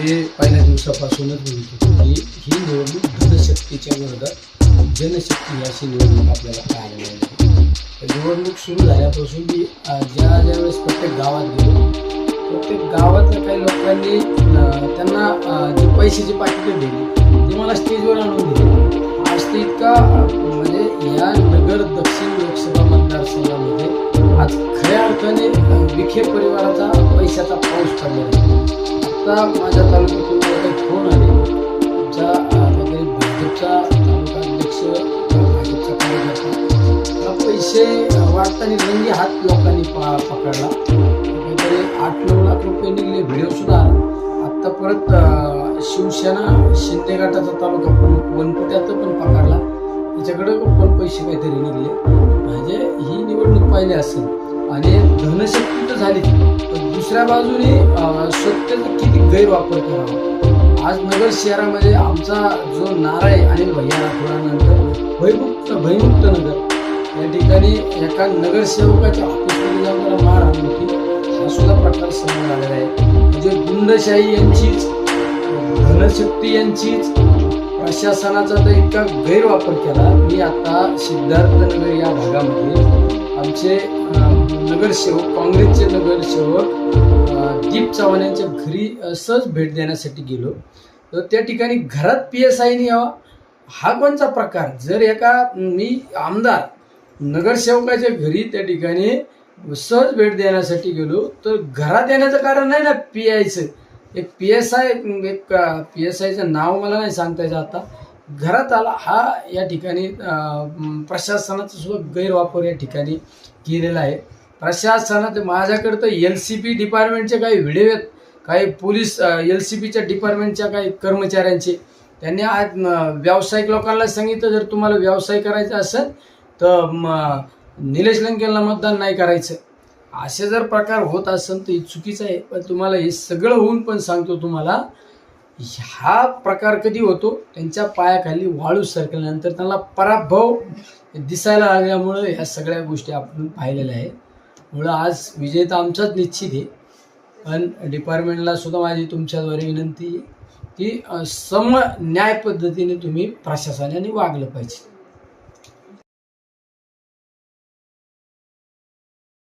ते पहिल्या दिवसापासूनच म्हणतो की ही निवडणूक धनशक्तीच्या विरोधात जनशक्ती ही अशी निवडणूक आपल्याला पाहायला मिळाली. तर निवडणूक सुरू झाल्यापासून मी अं, ज्या ज्यावेळेस प्रत्येक गावात गेलो प्रत्येक गावातल्या काही लोकांनी अं, त्यांना अं, पैशाची पाकिटं दिली ती मला स्टेजवर आणून दिली. आज ते इतका अं, म्हणजे या नगर दक्षिण लोकसभा मतदारसंघामध्ये आज खऱ्या अर्थाने अं, विखे परिवाराचा पैशाचा पाऊस पडलेला आहे. आता माझ्या तालुक्यातून मला फोन आले. आमच्या अं, भाजपचा तालुका अध्यक्ष भाजपचा कार्यकर्ता पैसे वाटताना रंगी हात लोकांनी पा पकडला. काहीतरी आठ नऊ लाख रुपये निघले. व्हिडिओ सुद्धा आला. आत्ता परत शिवसेना शिंदे गटाचा तालुका प्रमुख वनपट्याचा पण पकडला. त्याच्याकडं पण पैसे काहीतरी निघले. म्हणजे ही निवडणूक पाहिली असेल आणि धनशक्ती तर झाली पण दुसऱ्या बाजूने अं, सत्तेचा किती गैरवापर करावा? आज नगर शहरामध्ये आमचा जो नारा आहे अनिल भैया राठोडानंतर भयमुक्त भयमुक्त नगर. या ठिकाणी एका नगरसेवकाच्या ऑफिसमध्ये जाऊन मार आणली होती. हा सुद्धा प्रकार समोर आलेला आहे. म्हणजे गुंडशाही यांचीच धनशक्ती यांचीच प्रशासनाचा तर इतका गैरवापर केला. मी आता सिद्धार्थनगर या भागामध्ये आमचे नगरसेवक काँग्रेसचे नगरसेवक दीप चव्हाण यांच्या घरी सहज भेट देण्यासाठी गेलो. तर त्या ठिकाणी घरात पी एस आयने यावा हा कोणचा प्रकार? जर एका मी आमदार नगरसेवकाच्या घरी त्या ठिकाणी सहज भेट देण्यासाठी गेलो तर घरात येण्याचं कारण नाही ना पी आयचं एक पी एस आय एक पी एस आयचं नाव मला नाही सांगता येतं आता. घरात आला हा या ठिकाणी प्रशासनाचा सुद्धा गैरवापर या ठिकाणी केलेला आहे. प्रशासनात माझ्याकडे तर एल सी पी डिपार्टमेंटचे काही व्हिडिओ आहेत. काही पोलीस एल सी पीच्या डिपार्टमेंटच्या काही कर्मचाऱ्यांचे. त्यांनी आज व्यावसायिक लोकांना सांगितलं जर तुम्हाला व्यवसाय करायचा असेल तर निलेश लंकेला मतदान नाही करायचं. असे जर प्रकार होत असेल तर चुकीचं आहे. पण तुम्हाला हे सगळं होऊन पण सांगतो तुम्हाला हा प्रकार कधी होतो? त्यांच्या पायाखाली वाळू सरकल्यानंतर त्यांना पराभव दिसायला लागल्यामुळं ह्या सगळ्या गोष्टी आपण पाहिलेल्या आहेत. मुळं आज विजय तर आमचाच निश्चित आहे. पण डिपार्टमेंटला सुद्धा माझी तुमच्याद्वारे विनंती आहे की सम न्याय पद्धतीने तुम्ही प्रशासनाने वागलं पाहिजे.